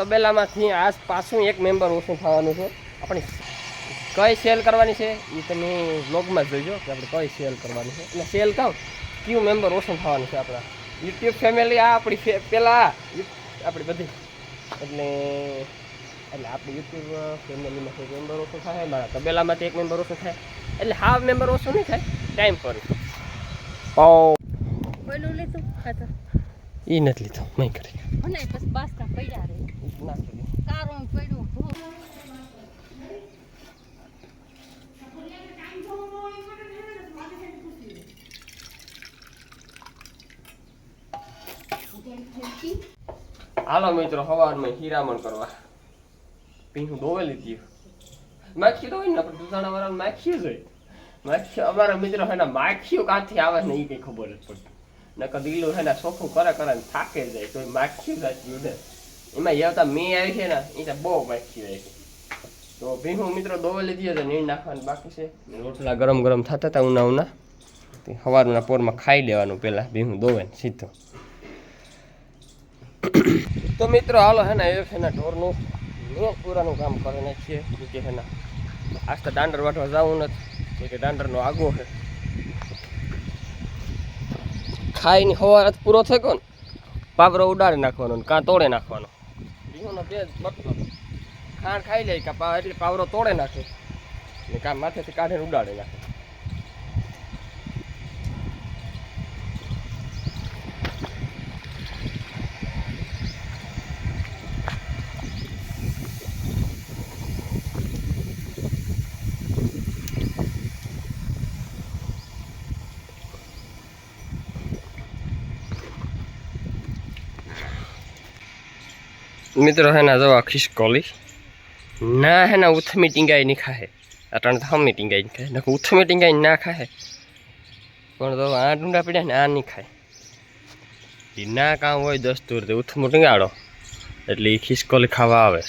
તબેલામાંથી આ પાછું એક મેમ્બર ઓછું થવાનું છે. આપણે કઈ સેલ કરવાની છે એ તમે બ્લોગમાં જોઈજો કે આપણે કઈ સેલ કરવાની છે. એટલે સેલ કહું કયું મેમ્બર ઓછું થવાનું છે આપણા? યુટ્યુબ ફેમિલી આ આપણી પહેલાં આપણી બધી. એટલે એટલે આપણી યુટ્યુબ ફેમિલીમાંથી એક મેમ્બર ઓછું થાય, મારા તબેલામાંથી એક મેમ્બર ઓછું થાય. એટલે હાફ મેમ્બર ઓછું નહીં થાય. ટાઈમ પર. ઓ લીધું. એ નથી લીધો નહીં કરી મને બસ બાસકા પડ્યા રે. કારું પડ્યું. હાલો મિત્રો સવારમાં હીરામણ કરવા. પીહું દોવે લીધી માખી તો હોય ને આપણે દુધાણા વાળા માખી જ હોય માખી અમારા મિત્રો ને માખીઓ કાંથી આવે ને એ કંઈ ખબર જ પડતી નકર દિલું છે ને સોખું કરે કરે ને થાકે જાય તો માખી જાતી ઉડે એમાં યવતા મેં આવી છે ને એ તો બહુ માખી આવી છે તો ભીહું મિત્રો દોવા લીધી હતી નીણ નાખવાની બાકી છે રોટલા ગરમ ગરમ થતા હતા ઉના ઉના સવારના પોરમાં ખાઈ લેવાનું પહેલાં ભીહું દોવે ને સીધું તો મિત્રો હાલો હે ને એ છે ને ઢોરનું મેં પૂરાનું કામ કરે નાખીએ કે છે ને આજ તો દાંડર વાટવા જવું નથી કે દાંડરનો આગો છે ખાઈને સવાર જ પૂરો થઈ ગયો ને, પાવરો ઉડાડી નાખવાનો ને કાં તોડે નાખવાનો. રીંગણનો બે જ બટનો. ખાંડ ખાઈ લે કાં એટલે પાવરો તોડે નાખે. ને કાં માથેથી કાઢીને ઉડાડી નાખે. મિત્રો હે ના આખી ખિસકોલી ના હે ના ઉથમી ટીંગાઈ નહીં ખાહે. અટાણે તો હમની ટીંગાઈ નહીં ખાય નકર ઉથમી ટીંગાઈ ના ખાહે. પણ તો આ ડુંડા પડ્યા ને આ નહીં ખાય. એ ના કામ હોય દસ્તુર તે ઉથમું ટીંગાડો એટલે એ ખિસકોલી ખાવા આવે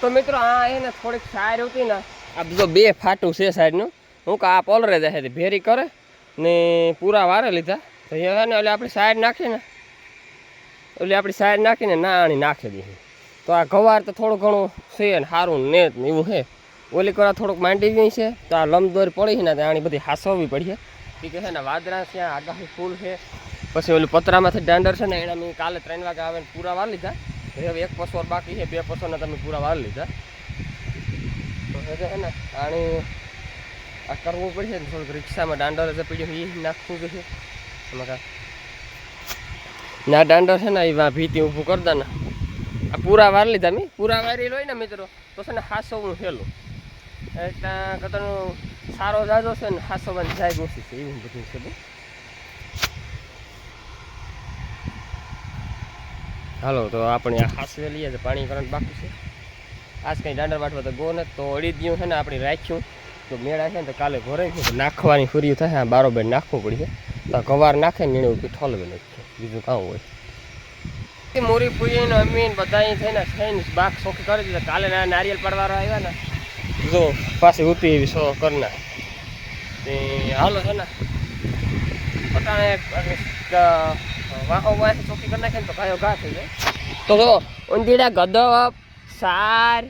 તો મિત્રો, આ એને થોડીક સાર હતી ને, આ બધો બે ફાટું છે સાઈડનું. હું કે આ પોલરે જાય ભેરી કરે ને પૂરા વારે લીધા. તો એ ને, એટલે આપણે સાઈડ નાખીએ ને. એટલે આપણી સાઈડ નાખીને નાણી નાખી દઈએ તો આ ગવાર તો થોડું ઘણું છે ને સારું ને ને એવું છે. ઓલી કરા થોડુંક માંડી ગઈ છે, તો આ લંબદોરી પડી છે ને આની બધી હાસવવી પડી છે. કે છે ને વાદરા છે આગાહી ફૂલ છે. પછી ઓલું પતરામાંથી દાંડર છે ને એના મેં કાલે ત્રણ વાગે આવે ને પૂરા વાર લીધા. હવે એક પસોર બાકી છે, બે પસોરના તમે પૂરા વાર લીધા. તો છે ને આણી આ કરવું પડશે ને, થોડુંક રિક્ષામાં દાંડર જે પીડ્યું એ નાખવું જોઈએ. એમાં કાંઈ ના, દાંડો છે ને એ વા ભીતી ઊભું કરતા ને. આ પૂરા વાર લીધા, મેં? પૂરા વારી હોય ને, મિત્રો. તો છે ને, હાસો હું હેલું. એટલે કતરનું સારો જાજો છે ને, હાસો માં જાય ઓછી છે, એવું બધું છે. હાલો, તો આપણે આ હાસવે લઈએ તો પાણી કરંટ બાકી છે. આજ કંઈ દાંડર વાટવા તો ગો ને, તો અડી દિયું છે ને, આપણે રાખ્યું. તો મેળા છે ને, તો કાલે ઘોરે નાખવાની ફૂરી થાય, આ બારોબાર નાખવું પડશે. તો ગવાર નાખે ને એને ઉપર ઠોલવે નાખીએ બીજું કામ હોય. મોરી પૂરીને અમીન બધા થઈને થઈને બાગ સોખી કરી દીધા. કાલે નારિયેલ પડવાળો આવ્યા ને. જો, પાછી ઉતી એવી સો કરના. તે હાલો છે ને. પોતાને વાહો વાહ ચોકી કરી નાખે ને તો કાયો ઘા થઈ જાય. તો જો, ઊંધીડા ગદો સાર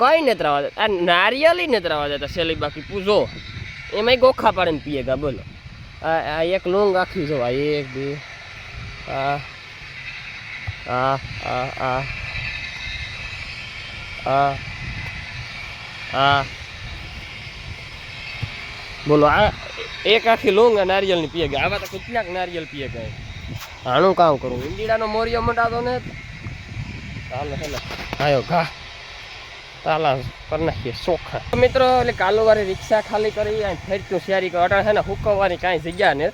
કઈ નથી રવા દેતા આ નારિયેલ નથી જતા સેલી બાકી પૂજો એમાંય ગોખા પાડીને પીએ ગા, બોલો. આ એક લોંગ આખી જો, આ એક, બે, આ આ આ આ આ આ. બોલો, આ એક આખી લોંગ નારિયેલની પીએ ગયા આવા તો કેટલાક નારિયેલ પીએ ગયા આનું કામ કરું. ઈંડીડાનો મોરિયો મંડાતો ને ચાલો હેલો આવ્યો ઘા તાલા કરી નાખીએ ચોખ્ખા મિત્રો, એટલે કાલોવારી રિક્ષા ખાલી કરી ફેરતો ફેરતું શિયારી અટાણ છે ને, હુકવવાની કાંઈ જગ્યા ને.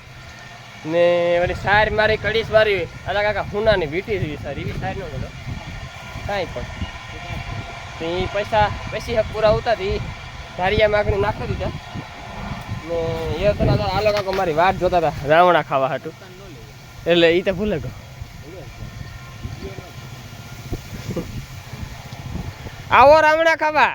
ને ઓલી સાર મારી કડીશ મારી આલા કાકા હુનાની વીટી જેવી સાર એવી સાર નો બોલો. કાંઈ પણ. એ પૈસા, પૈસી હક પૂરા આવતા હતી ધારિયા માગણી નાખી દીધા. ને એ તો આલો કાકો, મારી વાત જોતા હતા રાવણા ખાવા હતું એટલે એ તો ભૂલે ગયો. આવો રામણા ખાવા.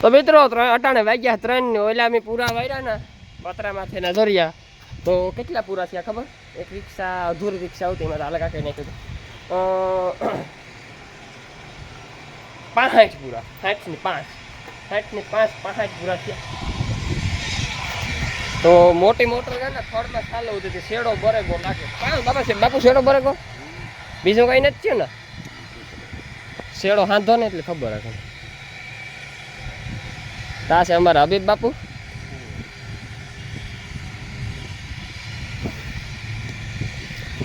તો મિત્રો અટાણે વાગ્યા ત્રણ ને ઓલા મેં પૂરા વાર્યા ને પતરામાંથી ના ધર્યા તો કેટલા પૂરા થયા ખબર? એક રિક્ષા, અધૂરી રિક્ષા આવતી, એમાં અલગ કઈ નાખ્યું પાંચ પૂરા સાઠની પાંચ. સાઠની પાંચ પાંચ પૂરા થયા. તો મોટી મોટર છે ને થર્ડમાં ચાલો હતી શેડો બરેગો લાગે. છે બાપુ શેડો બરેગો? બીજું કંઈ નથી થયું ને? શેડો હાંધો ને એટલે ખબર હશે તા છે અમારા હબીબ બાપુ.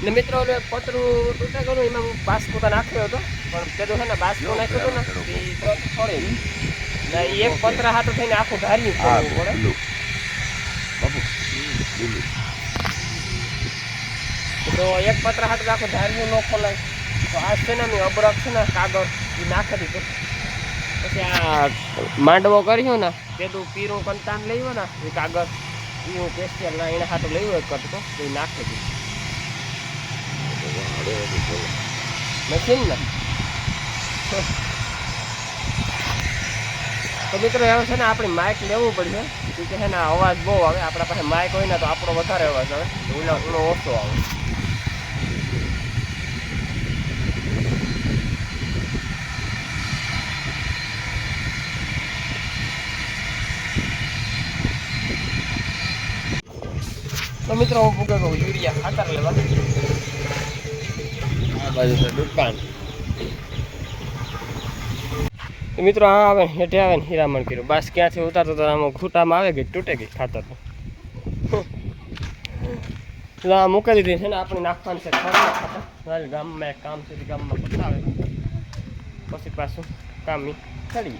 ને મિત્રો ઓલું પતરું તૂટે ગયું એમાં હું બાસ્કો નાખ્યો હતો. પણ કીધું છે ને બાસ્કો નાખ્યો હતો ને એ તો થોડી ને એક પતરા હાથું થઈને આખું ધાર્યું પડે. તો એક પત્ર હાથ આખું ધાર્યું ન ખોલાય. તો આ છે ને છે ને કાગળ એ નાખી દીધો. પછી આ માંડવો કર્યો ને તું પીરું કંતાન લઈ ને એ કાગળ એ હું પેસ્ટિયલ ના એને હાથું લઈ હોય કરતો એ નાખી દીધું. મશીન ને? તો મિત્રો એવું છે ને આપણે માઇક લેવું પડશે. કે છે ને અવાજ બહુ આવે, આપણા પાસે માઇક હોય ને, તો આપણો વધારે અવાજ આવે. ઓલો ઓછો આવે. તો મિત્રો હું પૂગે કહું યુરિયા ખાતર લેવા. આ બાજુ છે દુકાન. મિત્રો આ આવે ને હેઠે આવે ને હીરામણ કર્યું. બસ ક્યાંથી ઉતારતો તો આમાં ખૂટામાં આવે ગઈ તૂટે ગઈ ખાતર? તો આ મૂકી દીધી છે ને આપણે નાખવાનું છે ખાતર ગામમાં એક કામ છે ગામમાં પતાવે. પછી પાછું કામ ચડી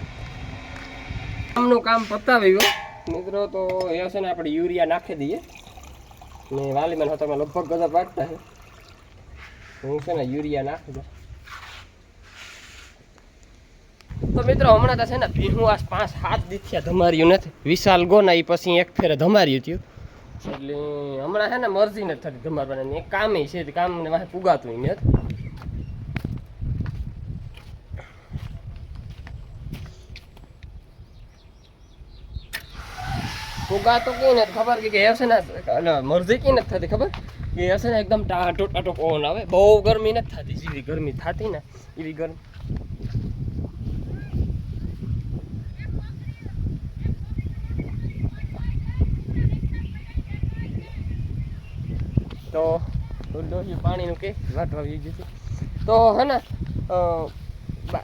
કામનું કામ પતાવી ગયો મિત્રો તો એ છે ને આપણે યુરિયા નાખી દઈએ. ને વાલીમાં તમે લગભગ ગદર વાટતા છે. હું છે ને યુરિયા નાખી દઉં તો મિત્રો, હમણાં તો છે ને ભીહું આ પાંચ સાત દીથિયા ધમાર્યું નથી. વિશાલ ગોના એ પછી એક ફેરે ધમાર્યું થયું. એટલે હમણાં છે ને મરજી નથી થતી ધમારવાની. એક કામે છે, કામ ને વાહે પુગાતું નથી. પુગા તો કઈ નથી ખબર કે હશે ને મરજી કઈ નથી થતી ખબર? કે હશે ને એકદમ ટાટો ટાટો પવન આવે. બહુ ગરમી નથી થતી. જેવી ગરમી થતી ને, એવી ગરમી તો ડોહી પાણીનું કે વાટવા આવી ગયું તો હે ને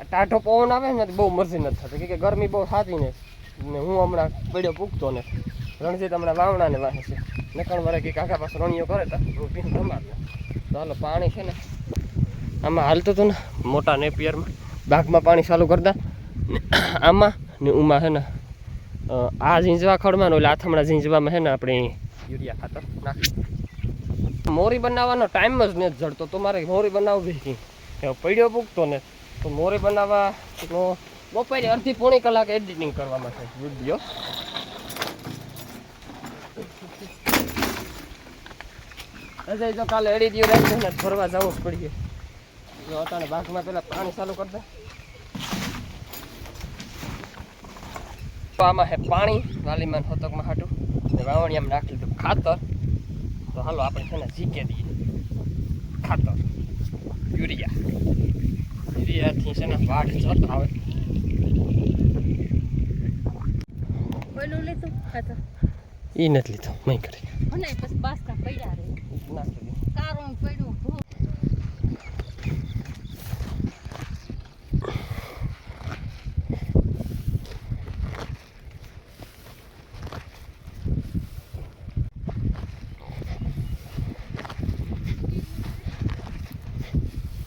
ટાઢો પવન આવે ને બહુ મરજી નથી થતી. કે ગરમી બહુ થતી ને હું હમણાં પડ્યો પૂગતો ને રણજીત હમણાં વાવણાને વાહે છે. નકણ વરે કે કાકા પાસે રણીઓ કરે તા હું પીને ધમાર તો હાલો, પાણી છે ને, આમાં હાલતું હતું ને, મોટા નેપિયરમાં બાગમાં પાણી ચાલુ કરતા આમાં ને ઉમાં છે ને આ ઝીંઝવા ખડમાં ઓલા આથમણા ઝીંઝવામાં છે ને આપણે યુરિયા ખાતર નાખી મોરી બનાવવાનો ટાઈમ જ નથી જડતો. તો મારે મોરી બનાવવી હતી. પડ્યો પૂગતો ને, તો મોરી બનાવવા નો બપોરે અડધી પોણી કલાક એડિટિંગ કરવામાં છે વીડિયો અજય તો કાલે એડિટિંગ રાખ્યું ને ફરવા જવું જ પડીએ. જો અટાણે બાગમાં પેલા પાણી ચાલુ કરી દે. આમાં હે પાણી વાલીમાં હોતકમાં હાટું. ને વાવણીયામાં નાખી દીધું ખાતર. તો હાલો આપણે છે ને જીકે દઈએ. ખાતર. યુરિયા. યુરિયાથી છે ને વાઢ જત આવે. લીધું ખાતર? એ નથી લીધો મેં કરી.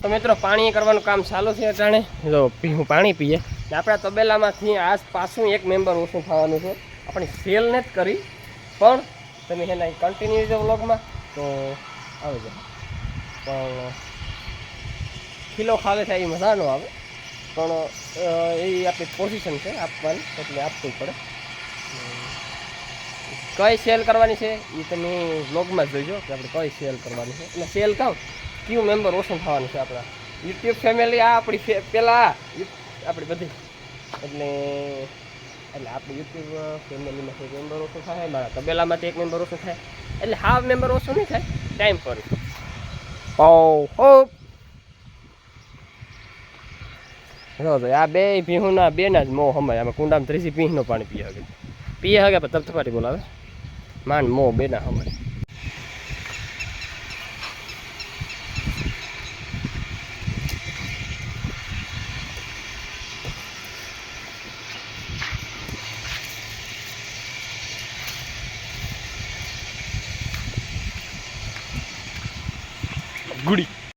તો મિત્રો પાણી કરવાનું કામ ચાલુ છે અટાણે જો પીવું પાણી પીએ. આપણા તબેલામાંથી આજ પાછું એક મેમ્બર ઓછું થવાનું છે. આપણે સેલ જ કરી. પણ તમે છે કન્ટિન્યુ જો વ્લોગમાં તો આવી જાય પણ, ખીલો ખાવે થાય એ મજા ન આવે. પણ એ આપણી પોઝિશન છે, આપવાની, એટલે આપવું પડે. કઈ સેલ કરવાની છે, એ તમે વ્લોગમાં જોઈજો કે આપણે કઈ સેલ કરવાની છે. એટલે સેલ કહું કયું મેમ્બર ઓછું થવાનું છે આપણા? યુટ્યુબ ફેમિલી આ આપણી પહેલાં આપણી બધી. એટલે એટલે આપણે યુટ્યુબ ફેમિલીમાંથી એક મેમ્બર ઓછું થાય, મારા તબેલામાંથી એક મેમ્બર ઓછું થાય. એટલે હાફ મેમ્બર ઓછું નહીં થાય ટાઈમ પર. ઓ હો તો આ બે ભીહુના બેના જ મોં હમાય આમાં કુંડામાં ત્રીજી ભીંનું પાણી પીએ હગે. પીએ હગે, પણ તપથપાટી બોલાવે. માંડ મોં બેના હમાય